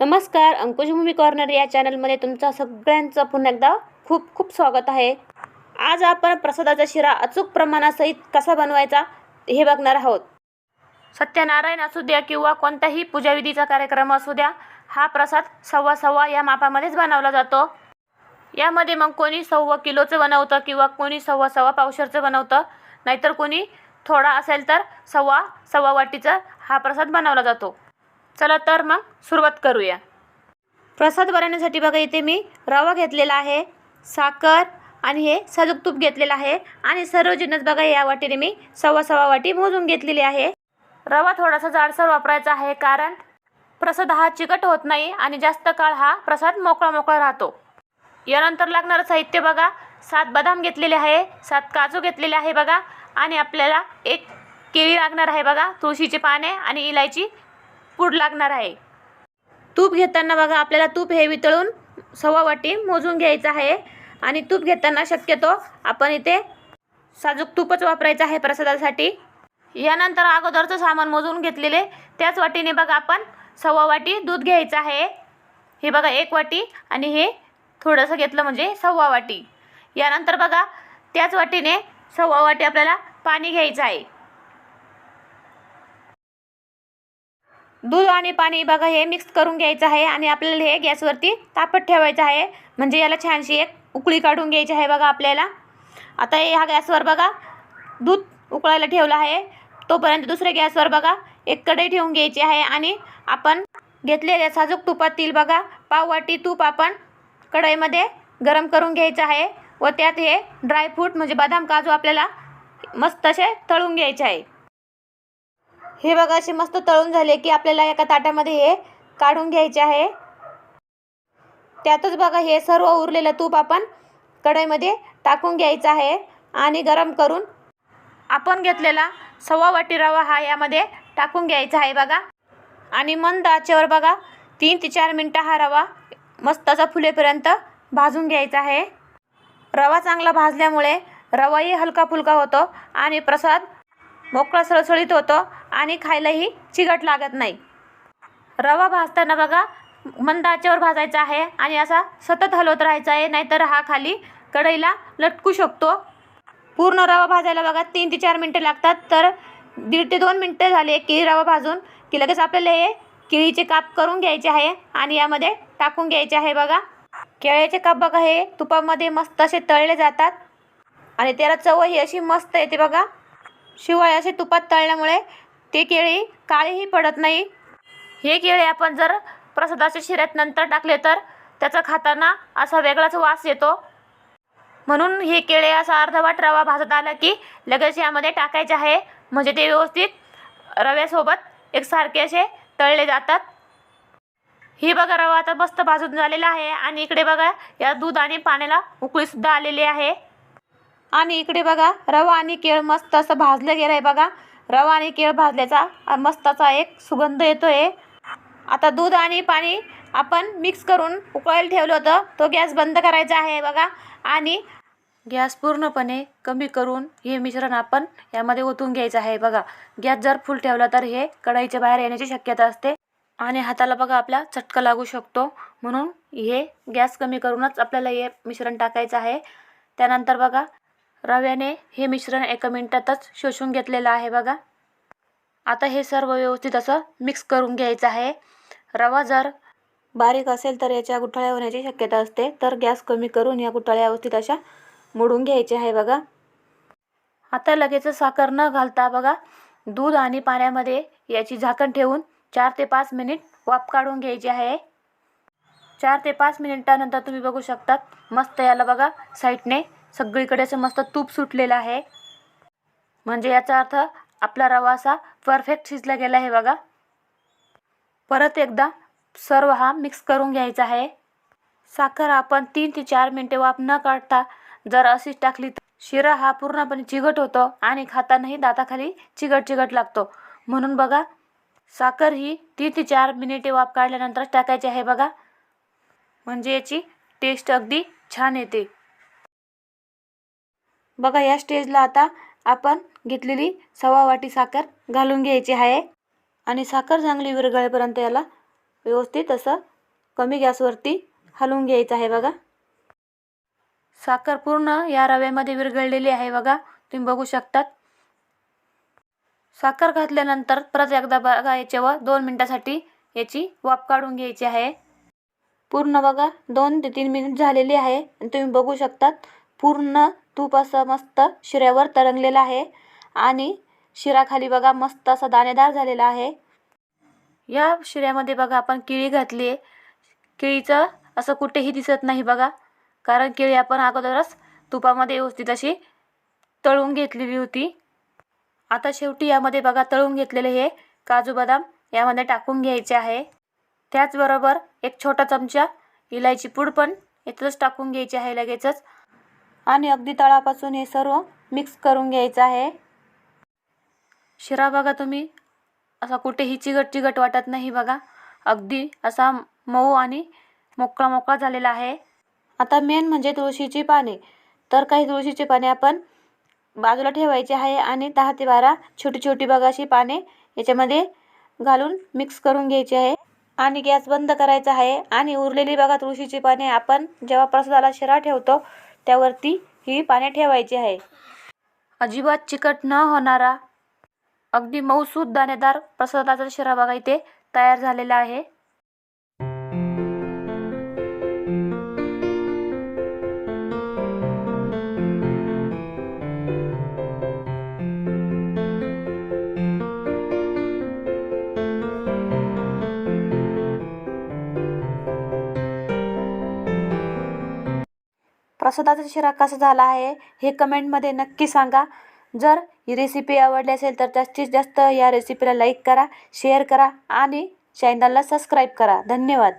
नमस्कार अंकुशभूमी कॉर्नर या चॅनलमध्ये तुमचं सगळ्यांचं पुन्हा एकदा खूप खूप स्वागत आहे. आज आपण प्रसादाचा शिरा अचूक प्रमाणासहित कसा बनवायचा हे बघणार आहोत. सत्यनारायण असू द्या किंवा कोणताही पूजाविधीचा कार्यक्रम असू द्या हा प्रसाद सव्वा सव्वा या मापामध्येच बनवला जातो. यामध्ये मग कोणी सव्वा किलोचं बनवतं किंवा कोणी सव्वा सव्वा पावशरचं बनवतं नाहीतर कोणी थोडा असेल तर सव्वा सव्वा वाटीचा हा प्रसाद बनवला जातो. चला तर मग सुरुवात करूया. प्रसाद बनवण्यासाठी बघा इथे मी रवा घेतलेला आहे साखर आणि हे साजूक तूप घेतलेलं आहे आणि सर्व जिन्नस बघा या वाटीने मी सव्वा सव्वा वाटी मोजून घेतलेली आहे. रवा थोडासा जाडसर वापरायचा आहे कारण प्रसाद हा चिकट होत नाही आणि जास्त काळ हा प्रसाद मोकळा मोकळा राहतो. यानंतर लागणारं साहित्य बघा सात बदाम घेतलेले आहे सात काजू घेतलेले आहे बघा आणि आपल्याला एक केळी लागणार आहे बघा तुळशीची पाने आणि इलायची पूड लागणार आहे. तूप घेताना बघा आपल्याला तूप हे वितळून सव्वा वाटी मोजून घ्यायचं आहे. आणि तूप घेताना शक्यतो आपण इथे साजूक तूपच वापरायचं आहे प्रसादासाठी. यानंतर अगोदरचं सामान मोजून घेतलेले त्याच वाटीने बघा आपण सव्वा वाटी दूध घ्यायचं आहे. हे बघा एक वाटी आणि हे थोडंसं घेतलं म्हणजे सव्वा वाटी. यानंतर बघा त्याच वाटीने सव्वा वाटी आपल्याला पाणी घ्यायचं आहे. दूध आणि पाणी बघा हे मिक्स करून घ्यायचं आहे आणि आपल्याला हे गॅसवरती तापत ठेवायचं आहे. म्हणजे याला छानशी एक उकळी काढून घ्यायची आहे बघा आपल्याला. आता हे ह्या गॅसवर बघा दूध उकळायला ठेवलं आहे. तोपर्यंत दुसऱ्या गॅसवर बघा एक कढई ठेवून घ्यायची आहे आणि आपण घेतलेल्या साजूक तुपातील बघा पाव वाटी तूप आपण कढईमध्ये गरम करून घ्यायचं आहे व त्यात हे ड्रायफ्रूट म्हणजे बदाम काजू आपल्याला मस्त असे तळून घ्यायचे आहे. हे बघा असे मस्त तळून झाले की आपल्याला एका ताटामध्ये हे काढून घ्यायचे आहे. त्यातच बघा हे सर्व उरलेलं तूप आपण कढईमध्ये टाकून घ्यायचं आहे आणि गरम करून आपण घेतलेला सव्वा वाटी रवा हा यामध्ये टाकून घ्यायचा आहे बघा. आणि मंद आचेवर बघा तीन ते चार मिनटं हा रवा मस्त असा फुलेपर्यंत भाजून घ्यायचा आहे. रवा चांगला भाजल्यामुळे रवाही हलका फुलका होतो आणि प्रसाद मोकळा सळसळीत होतो आणि खायलाही चिकट लागत नाही. रवा भाजताना बघा मंद आचेवर भाजायचा आहे आणि असा सतत हलवत राहायचा आहे नाहीतर हा खाली कढईला लटकू शकतो. पूर्ण रवा भाजायला बघा तीन ते चार मिनटं लागतात. तर दीड ते दोन मिनटं झाले की रवा भाजून की लगेच आपल्याला हे केळीचे काप करून घ्यायचे आहे आणि यामध्ये टाकून घ्यायचे आहे बघा. केळ्याचे काप बघा हे तुपामध्ये मस्त असे तळले जातात. आणि त्याला चवही अशी मस्त येते बघा. शिवाय असे तुपात तळल्यामुळे ते केळी काळीही पडत नाही. हे केळी आपण जर प्रसादाच्या शिऱ्यात नंतर टाकले तर त्याचा खाताना असा वेगळाच वास येतो. म्हणून हे केळे असा अर्धवट रवा भाजत आला की लगेच यामध्ये टाकायचे आहे. म्हणजे ते व्यवस्थित रव्यासोबत एकसारखे असे तळले जातात. ही बघा रवा आता मस्त भाजून झालेला आहे. आणि इकडे बघा या दूध आणि पाण्याला उकळीसुद्धा आलेली आहे. आणि इकडे बघा रवा आणि केळ मस्त असं भाजलं गेलं आहे बघा. रवा आणि केळ भाजल्याचा मस्ताचा एक सुगंध येतो आहे आता दूध आणि पाणी आपण मिक्स करून उकळायला ठेवलं होतं. तो गॅस बंद करायचा आहे बघा. आणि गॅस पूर्णपणे कमी करून हे मिश्रण आपण यामध्ये ओतून घ्यायचं आहे बघा. गॅस जर फुल ठेवला तर हे कढाईच्या बाहेर येण्याची शक्यता असते आणि हाताला बघा आपला चटका लागू शकतो. म्हणून हे गॅस कमी करूनच आपल्याला हे मिश्रण टाकायचं आहे. त्यानंतर बघा रव्याने हे मिश्रण एका मिनटातच शोषून घेतलेलं आहे बघा. आता हे सर्व व्यवस्थित असं मिक्स करून घ्यायचं आहे. रवा जर बारीक असेल तर याच्या गुठळ्या होण्याची शक्यता असते. तर गॅस कमी करून या गुठळ्या व्यवस्थित अशा मोडून घ्यायचे आहे बघा. आता लगेच साखर न घालता बघा दूध आणि पाण्यामध्ये याची झाकण ठेवून चार ते पाच मिनिट वाफ काढून घ्यायची आहे. चार ते पाच मिनिटानंतर तुम्ही बघू शकतात मस्त याला बघा साईडने सगळीकडे असं मस्त तूप सुटलेलं आहे. म्हणजे याचा अर्थ आपला रवा असा परफेक्ट शिजला गेला आहे बघा. परत एकदा सर्व हा मिक्स करून घ्यायचा आहे. साखर आपण तीन ते चार मिनटे वाफ न काढता जर अशीच टाकली तर शिरा हा पूर्णपणे चिकट होतो आणि खातानाही दाताखाली चिकट चिघट लागतो. म्हणून बघा साखर ही तीन ते चार मिनिटे वाफ काढल्यानंतरच टाकायची आहे बघा. म्हणजे याची टेस्ट अगदी छान येते. बघा या स्टेजला आता आपण घेतलेली सव्वा वाटी साखर घालून घ्यायची आहे. आणि साखर चांगली विरघळेपर्यंत याला व्यवस्थित असं कमी गॅसवरती हलवून घ्यायचं आहे बघा. साखर पूर्ण या रव्यामध्ये विरघळलेली आहे बघा तुम्ही बघू शकतात. साखर घातल्यानंतर परत एकदा बघा याच्यावर दोन मिनटासाठी याची वाफ काढून घ्यायची आहे. पूर्ण बघा दोन ते तीन मिनिट झालेली आहे आणि तुम्ही बघू शकतात. पूर्ण तूप असं मस्त शिऱ्यावर तरंगलेलं आहे. आणि शिरा खाली बघा मस्त असा दाणेदार झालेला आहे. या शिऱ्यामध्ये बघा आपण केळी घातली आहे. केळीचं असं कुठेही दिसत नाही बघा. कारण केळी आपण अगोदरच तुपामध्ये व्यवस्थित अशी तळून घेतलेली होती. आता शेवटी यामध्ये बघा तळून घेतलेले हे काजू बदाम यामध्ये टाकून घ्यायचे आहे. त्याचबरोबर एक छोटा चमचा इलायची पूड पण यातच टाकून घ्यायची आहे लगेचच. आणि अगदी तळापासून हे सर्व मिक्स करून घ्यायचं आहे. शिरा बघा तुम्ही. असा कुठेही चिगट चिगट वाटत नाही बघा. अगदी असा मऊ आणि मोकळा मोकळा झालेला आहे. आता मेन म्हणजे तुळशीची पाने. तर काही तुळशीची पाने आपण बाजूला ठेवायची आहे आणि दहा ते बारा छोटी छोटी बघा अशी पाने याच्यामध्ये घालून मिक्स करून घ्यायची आहे. आणि गॅस बंद करायचा आहे. आणि उरलेली बघा तुळशीची पाने आपण जेव्हा प्रसादाला शिरा ठेवतो त्यावरती ही पाने ठेवायची आहे. अजिबात चिकट न होणारा अगदी मऊसूद दाणेदार प्रसादाचा शिरा बघा इथे तयार झालेला आहे. प्रसादाचा शिरा कसा झाला आहे हे कमेंटमध्ये नक्की सांगा. जर ही रेसिपी आवडली असेल तर जास्तीत जास्त या रेसिपीला लाईक करा शेअर करा आणि चॅनलला सबस्क्राईब करा. धन्यवाद.